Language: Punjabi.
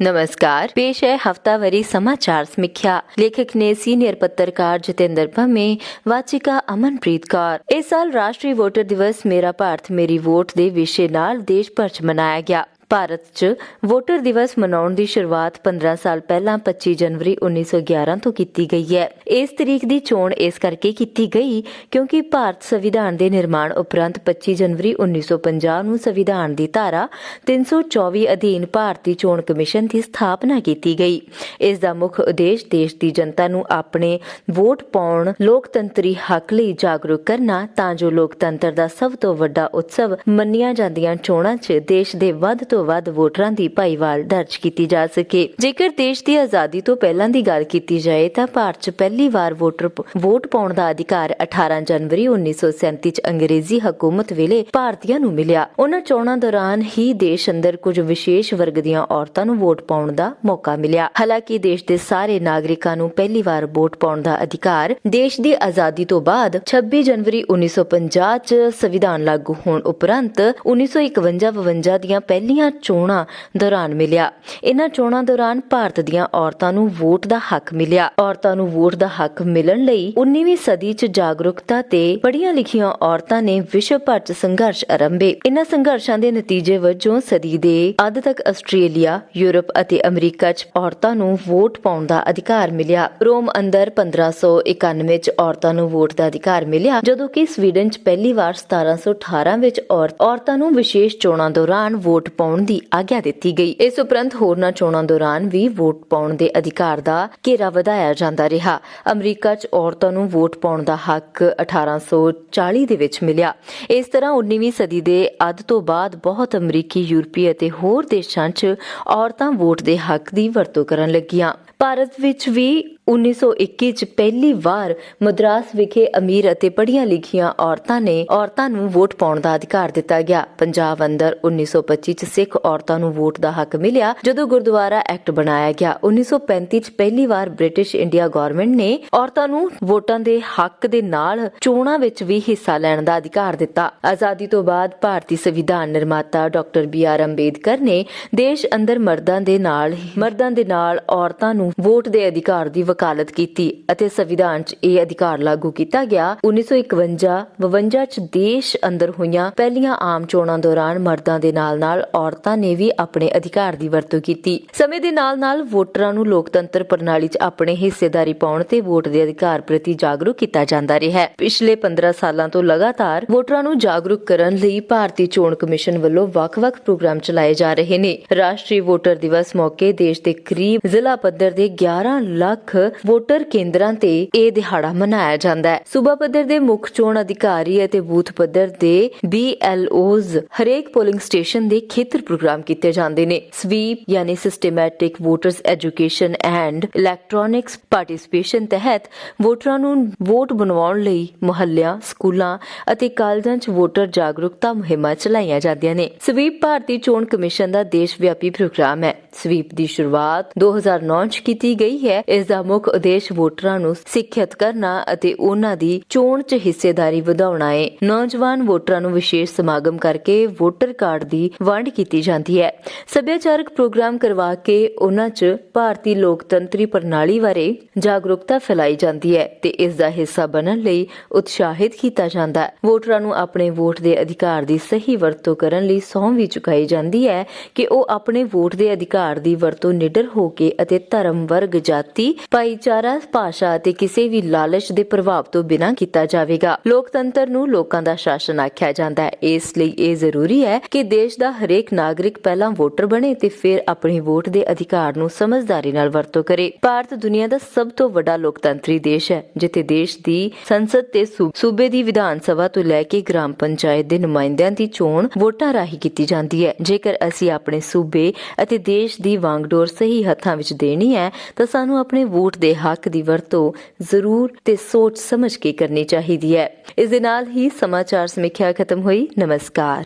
ਨਮਸਕਾਰ ਪੇਸ਼ ਹੈ ਹਫਤਾਵਾਰੀ ਸਮਾਚਾਰ ਸਮੀਖਿਆ ਲੇਖਕ ਨੇ ਸੀਨੀਅਰ ਪੱਤਰਕਾਰ ਜਤਿੰਦਰ ਭੰਮੇ ਵਾਚਿਕਾ ਅਮਨਪ੍ਰੀਤ ਕੌਰ ਇਸ ਸਾਲ ਰਾਸ਼ਟਰੀ ਵੋਟਰ ਦਿਵਸ ਮੇਰਾ ਭਾਰਤ ਮੇਰੀ ਵੋਟ ਦੇ ਵਿਸ਼ੇ ਨਾਲ ਦੇਸ਼ ਭਰ 'ਚ ਮਨਾਇਆ ਗਿਆ ਭਾਰਤ 'ਚ ਵੋਟਰ ਦਿਵਸ ਮਨਾਉਣ ਦੀ ਸ਼ੁਰੂਆਤ 15 ਸਾਲ ਪਹਿਲਾਂ 25 ਜਨਵਰੀ 1911 ਤੋਂ ਕੀਤੀ ਗਈ ਹੈ। ਇਸ ਤਰੀਕ ਦੀ ਚੋਣ ਇਸ ਕਰਕੇ ਕੀਤੀ ਗਈ ਕਿਉਂਕਿ ਭਾਰਤ ਸੰਵਿਧਾਨ ਦੇ ਨਿਰਮਾਣ ਉਪਰੰਤ 25 ਜਨਵਰੀ 1950 ਨੂੰ ਸੰਵਿਧਾਨ ਦੀ ਧਾਰਾ 324 ਅਧੀਨ ਭਾਰਤੀ ਚੋਣ ਕਮਿਸ਼ਨ ਦੀ ਸਥਾਪਨਾ ਕੀਤੀ ਗਈ। ਇਸ ਦਾ ਮੁੱਖ ਉਦੇਸ਼ ਦੇਸ਼ ਦੀ ਜਨਤਾ ਨੂੰ ਆਪਣੇ ਵੋਟ ਪਾਉਣ, ਲੋਕਤੰਤਰੀ ਹੱਕ ਲਈ ਜਾਗਰੂਕ ਕਰਨਾ, ਤਾਂ ਜੋ ਲੋਕਤੰਤਰ ਦਾ ਸਭ ਤੋਂ ਵੱਡਾ ਉਤਸਵ ਮੰਨੀਆਂ ਜਾਂਦੀਆਂ ਚੋਣਾਂ 'ਚ ਦੇਸ਼ ਦੇ ਵੱਧ ਤੋਂ ਵੱਧ ਵੋਟਰਾਂ ਦੀ ਭਾਈਵਾਲ ਦਰਜ ਕੀਤੀ ਜਾ ਸਕੇ। ਜੇਕਰ ਦੇਸ਼ ਦੀ ਆਜ਼ਾਦੀ ਤੋਂ ਪਹਿਲਾਂ ਦੀ ਗੱਲ ਕੀਤੀ ਜਾਏ, ਤਾਂ ਭਾਰਤ 'ਚ ਪਹਿਲੀ ਵਾਰ ਵੋਟਰ ਵੋਟ ਪਾਉਣ ਦਾ ਅਧਿਕਾਰ 18 ਜਨਵਰੀ 1937 'ਚ ਅੰਗਰੇਜ਼ੀ ਹਕੂਮਤ ਵੇਲੇ ਭਾਰਤੀਆਂ ਨੂੰ ਮਿਲਿਆ। ਉਹਨਾਂ ਚੋਣਾਂ ਦੌਰਾਨ ਹੀ ਦੇਸ਼ ਅੰਦਰ ਕੁਝ ਵਿਸ਼ੇਸ਼ ਵਰਗ ਦੀਆਂ ਔਰਤਾਂ ਨੂੰ ਵੋਟ ਪਾਉਣ ਦਾ ਮੌਕਾ ਮਿਲਿਆ। ਹਾਲਾਂਕਿ ਦੇਸ਼ ਦੇ ਸਾਰੇ ਨਾਗਰਿਕਾਂ ਨੂੰ ਪਹਿਲੀ ਵਾਰ ਵੋਟ ਪਾਉਣ ਦਾ ਅਧਿਕਾਰ ਦੇਸ਼ ਦੀ ਆਜ਼ਾਦੀ ਤੋਂ ਬਾਅਦ 26 ਜਨਵਰੀ 1950 'ਚ ਸੰਵਿਧਾਨ ਲਾਗੂ ਹੋਣ ਉਪਰੰਤ 1951-52 ਦੀਆਂ ਪਹਿਲੀਆਂ ਚੋਣਾਂ ਦੌਰਾਨ ਮਿਲਿਆ। ਇਹਨਾਂ ਚੋਣਾਂ ਦੌਰਾਨ ਭਾਰਤ ਦੀਆਂ ਔਰਤਾਂ ਨੂੰ ਵੋਟ ਦਾ ਹੱਕ ਮਿਲਿਆ। ਔਰਤਾਂ ਨੂੰ ਵੋਟ ਦਾ ਹੱਕ ਮਿਲਣ ਲਈ 19ਵੀਂ ਸਦੀ 'ਚ ਜਾਗਰੂਕਤਾ ਤੇ ਪੜ੍ਹੀਆਂ ਲਿਖੀਆਂ ਔਰਤਾਂ ਨੇ ਵਿਸ਼ਵ ਭਰ 'ਚ ਸੰਘਰਸ਼ ਆਰੰਭੇ। ਇਹਨਾਂ ਸੰਘਰਸ਼ਾਂ ਦੇ ਨਤੀਜੇ ਵਜੋਂ ਸਦੀ ਦੇ ਅੱਧ ਤੱਕ ਆਸਟ੍ਰੇਲੀਆ, ਯੂਰਪ ਅਤੇ ਅਮਰੀਕਾ 'ਚ ਔਰਤਾਂ ਨੂੰ ਵੋਟ ਪਾਉਣ ਦਾ ਅਧਿਕਾਰ ਮਿਲਿਆ। ਰੋਮ ਅੰਦਰ 1591 'ਚ ਔਰਤਾਂ ਨੂੰ ਵੋਟ ਦਾ ਅਧਿਕਾਰ ਮਿਲਿਆ, ਜਦੋਂ ਕਿ ਸਵੀਡਨ 'ਚ ਪਹਿਲੀ ਵਾਰ 1718 ਵਿੱਚ ਔਰਤ- ਔਰਤਾਂ ਨੂੰ ਵਿਸ਼ੇਸ਼ ਚੋਣਾਂ ਦੌਰਾਨ ਵੋਟ ਪਾਉਣ ਦੀ ਆਗਿਆ ਦਿੱਤੀ ਗਈ। ਇਸ ਉਪਰੰਤ ਹੋਰਨਾਂ ਚੋਣਾਂ ਦੌਰਾਨ ਵੀ ਵੋਟ ਪਾਉਣ ਦੇ ਅਧਿਕਾਰ ਦਾ ਘੇਰਾ ਵਧਾਇਆ ਜਾਂਦਾ ਰਿਹਾ। ਅਮਰੀਕਾ 'ਚ ਔਰਤਾਂ ਨੂੰ ਵੋਟ ਪਾਉਣ ਦਾ ਹੱਕ 1840 ਦੇ ਵਿੱਚ ਮਿਲਿਆ। ਇਸ ਤਰ੍ਹਾਂ 19ਵੀਂ ਸਦੀ ਦੇ ਅੱਧ ਤੋਂ ਬਾਅਦ ਬਹੁਤ ਅਮਰੀਕੀ, ਯੂਰਪੀ ਅਤੇ ਹੋਰ ਦੇਸ਼ਾਂ 'ਚ ਔਰਤਾਂ ਵੋਟ ਦੇ ਹੱਕ ਦੀ ਵਰਤੋਂ ਕਰਨ ਲੱਗੀਆਂ। ਭਾਰਤ ਵਿੱਚ ਵੀ 1921 ਚ ਪਹਿਲੀ ਵਾਰ ਮਦਰਾਸ ਵਿਖੇ ਅਮੀਰ ਅਤੇ ਪੜ੍ਹੀਆਂ ਲਿਖੀਆਂ ਔਰਤਾਂ ਨੇ ਔਰਤਾਂ ਨੂੰ ਵੋਟ ਪਾਉਣ ਦਾ ਅਧਿਕਾਰ ਦਿੱਤਾ ਗਿਆ। ਪੰਜਾਬ ਅੰਦਰ 1925 ਚ ਸਿੱਖ ਔਰਤਾਂ ਨੂੰ ਵੋਟ ਦਾ ਹੱਕ ਮਿਲਿਆ, ਜਦੋਂ ਗੁਰਦੁਆਰਾ ਐਕਟ ਬਣਾਇਆ ਗਿਆ। 1935 ਚ ਪਹਿਲੀ ਵਾਰ ਬ੍ਰਿਟਿਸ਼ ਇੰਡੀਆ ਗਵਰਨਮੈਂਟ ਨੇ ਔਰਤਾਂ ਨੂੰ ਵੋਟਾਂ ਦੇ ਹੱਕ ਦੇ ਨਾਲ ਚੋਣਾਂ ਵਿੱਚ ਵੀ ਹਿੱਸਾ ਲੈਣ ਦਾ ਅਧਿਕਾਰ ਦਿੱਤਾ। ਆਜ਼ਾਦੀ ਤੋਂ ਬਾਅਦ ਭਾਰਤੀ ਸੰਵਿਧਾਨ ਨਿਰਮਾਤਾ ਡਾਕਟਰ ਬੀ ਆਰ ਅੰਬੇਦਕਰ ਨੇ ਦੇਸ਼ ਅੰਦਰ ਮਰਦਾਂ ਦੇ ਨਾਲ, ਮਰਦਾਂ ਦੇ ਨਾਲ ਔਰਤਾਂ ਨੂੰ ਵੋਟ ਦੇ ਅਧਿਕਾਰ ਦੀ ਵਕਾਲਤ ਕੀਤੀ ਅਤੇ ਸੰਵਿਧਾਨ 'ਚ ਇਹ ਅਧਿਕਾਰ ਲਾਗੂ ਕੀਤਾ ਗਿਆ। 1951 52 'ਚ ਦੇਸ਼ ਅੰਦਰ ਹੋਈਆਂ ਪਹਿਲੀਆਂ ਆਮ ਚੋਣਾਂ ਦੌਰਾਨ ਮਰਦਾਂ ਦੇ ਨਾਲ-ਨਾਲ ਔਰਤਾਂ ਨੇ ਵੀ ਆਪਣੇ ਅਧਿਕਾਰ ਦੀ ਵਰਤੋਂ ਕੀਤੀ। ਸਮੇਂ ਦੇ ਨਾਲ-ਨਾਲ ਵੋਟਰਾਂ ਨੂੰ ਲੋਕਤੰਤਰ ਪ੍ਰਣਾਲੀ 'ਚ ਆਪਣੇ ਹਿੱਸੇਦਾਰੀ ਪਾਉਣ ਤੇ ਵੋਟ ਦੇ ਅਧਿਕਾਰ ਪ੍ਰਤੀ ਜਾਗਰੂਕ ਕੀਤਾ ਜਾਂਦਾ ਰਿਹਾ। ਹੈ ਪਿਛਲੇ 15 ਸਾਲਾਂ ਤੋਂ ਲਗਾਤਾਰ ਵੋਟਰਾਂ ਨੂੰ ਜਾਗਰੂਕ ਕਰਨ ਲਈ ਭਾਰਤੀ ਚੋਣ ਕਮਿਸ਼ਨ ਵੱਲੋਂ ਵੱਖ-ਵੱਖ ਪ੍ਰੋਗਰਾਮ ਚਲਾਏ ਜਾ ਰਹੇ ਨੇ। ਰਾਸ਼ਟਰੀ ਵੋਟਰ ਦਿਵਸ ਮੌਕੇ ਦੇਸ਼ ਦੇ ਕਰੀਬ ਜ਼ਿਲ੍ਹਾ ਪੱਧਰ ਦੇ 11 ਲੱਖ ਵੋਟਰ ਕੇਂਦਰਾਂ ਤੇ ਇਹ ਦਿਹਾੜਾ ਮਨਾਇਆ ਜਾਂਦਾ ਹੈ। ਸੂਬਾ ਪੱਧਰ ਦੇ ਮੁੱਖ ਚੋਣ ਅਧਿਕਾਰੀ ਅਤੇ ਬੂਥ ਪੱਧਰ ਦੇ BLOs ਹਰੇਕ ਪੋਲਿੰਗ ਸਟੇਸ਼ਨ ਦੇ ਖੇਤਰ ਪ੍ਰੋਗਰਾਮ ਕੀਤੇ ਜਾਂਦੇ ਨੇ। ਸਵੀਪ ਯਾਨੀ systematic voters education and electronics participation ਤਹਿਤ ਵੋਟਰਾਂ ਨੂੰ ਵੋਟ ਬਣਵਾਉਣ ਲਈ ਮੁਹੱਲਿਆਂ, ਸਕੂਲਾਂ ਅਤੇ ਕਾਲਜਾਂ 'ਚ ਵੋਟਰ ਜਾਗਰੂਕਤਾ ਮੁਹਿੰਮਾਂ ਚਲਾਈਆਂ ਜਾਂਦੀਆਂ ਨੇ। ਸਵੀਪ ਭਾਰਤੀ ਚੋਣ ਕਮਿਸ਼ਨ ਦਾ ਦੇਸ਼ ਵਿਆਪੀ ਪ੍ਰੋਗਰਾਮ ਹੈ। ਸਵੀਪ ਦੀ ਸ਼ੁਰੂਆਤ 2009 ਚ ਕੀਤੀ ਗਈ ਹੈ। ਇਸ ਦਾ ਮੁੱਖ ਉਦੇਸ਼ ਵੋਟਰਾਂ ਨੂੰ ਸਿੱਖਿਅਤ ਕਰਨਾ ਅਤੇ ਉਹਨਾਂ ਦੀ ਚੋਣ 'ਚ ਹਿੱਸੇਦਾਰੀ ਵਧਾਉਣਾ ਹੈ ਨੌਜਵਾਨ ਵੋਟਰਾਂ ਨੂੰ ਵਿਸ਼ੇਸ਼ ਸਮਾਗਮ ਕਰਕੇ ਵੋਟਰ ਕਾਰਡ ਦੀ ਵੰਡ ਕੀਤੀ ਜਾਂਦੀ ਹੈ। ਸੱਭਿਆਚਾਰਕ ਪ੍ਰੋਗਰਾਮ ਕਰਵਾ ਕੇ ਉਹਨਾਂ 'ਚ ਭਾਰਤੀ ਲੋਕਤੰਤਰੀ ਪ੍ਰਣਾਲੀ ਬਾਰੇ ਜਾਗਰੂਕਤਾ ਫੈਲਾਈ ਜਾਂਦੀ ਹੈ ਤੇ ਇਸ ਦਾ ਹਿੱਸਾ ਬਣਨ ਲਈ ਉਤਸ਼ਾਹਿਤ ਕੀਤਾ ਜਾਂਦਾ ਹੈ। ਵੋਟਰਾਂ ਨੂੰ ਆਪਣੇ ਵੋਟ ਦੇ ਅਧਿਕਾਰ ਦੀ ਸਹੀ ਵਰਤੋਂ ਕਰਨ ਲਈ ਸਹੁੰ ਵੀ ਚੁਕਾਈ ਜਾਂਦੀ ਹੈ ਕਿ ਉਹ ਆਪਣੇ ਵੋਟ ਦੇ ਅਧਿਕਾਰ ਦੀ ਵਰਤੋਂ ਨਿਡਰ ਹੋ ਕੇ ਅਤੇ ਧਰਮ ਵਰਗ, ਜਾਤੀ, ਭਾਈਚਾਰਾ, ਭਾਸ਼ਾ ਅਤੇ ਕਿਸੇ ਵੀ ਲਾਲਚ ਦੇ ਪ੍ਰਭਾਵ ਤੋਂ ਬਿਨਾਂ ਕੀਤਾ ਜਾਵੇਗਾ। ਲੋਕਤੰਤਰ ਨੂੰ ਲੋਕਾਂ ਦਾ ਸ਼ਾਸਨ ਆਖਿਆ ਜਾਂਦਾ ਹੈ। ਇਸ ਲਈ ਇਹ ਜ਼ਰੂਰੀ ਹੈ ਕਿ ਦੇਸ਼ ਦਾ ਹਰੇਕ ਨਾਗਰਿਕ ਪਹਿਲਾਂ ਵੋਟਰ ਬਣੇ ਤੇ ਫਿਰ ਆਪਣੀ ਵੋਟ ਦੇ ਅਧਿਕਾਰ ਨੂੰ ਸਮਝਦਾਰੀ ਨਾਲ ਵਰਤੋਂ ਕਰੇ। ਭਾਰਤ ਦੁਨੀਆ ਦਾ ਸਭ ਤੋਂ ਵੱਡਾ ਲੋਕਤੰਤਰੀ ਦੇਸ਼ ਹੈ, ਜਿੱਥੇ ਦੇਸ਼ ਦੀ ਸੰਸਦ ਤੇ ਸੂਬੇ ਦੀ ਵਿਧਾਨ ਸਭਾ ਤੋਂ ਲੈ ਕੇ ਗ੍ਰਾਮ ਪੰਚਾਇਤ ਦੇ ਨੁਮਾਇੰਦਿਆਂ ਦੀ ਚੋਣ ਵੋਟਾਂ ਰਾਹੀਂ ਕੀਤੀ ਜਾਂਦੀ ਹੈ। ਜੇਕਰ ਅਸੀਂ ਆਪਣੇ ਸੂਬੇ ਅਤੇ ਦੇਸ਼ ਦੇਸ਼ ਦੀ ਵਾਂਗਡੋਰ ਸਹੀ ਹੱਥਾਂ ਵਿੱਚ ਦੇਣੀ ਹੈ, ਤਾਂ ਸਾਨੂੰ ਆਪਣੇ ਵੋਟ ਦੇ ਹੱਕ ਦੀ ਵਰਤੋਂ ਜ਼ਰੂਰ ਤੇ ਸੋਚ ਸਮਝ ਕੇ ਕਰਨੀ ਚਾਹੀਦੀ ਹੈ। ਇਸ ਦੇ ਨਾਲ ਹੀ ਸਮਾਚਾਰ ਸਮੀਖਿਆ ਖਤਮ ਹੋਈ। ਨਮਸਕਾਰ।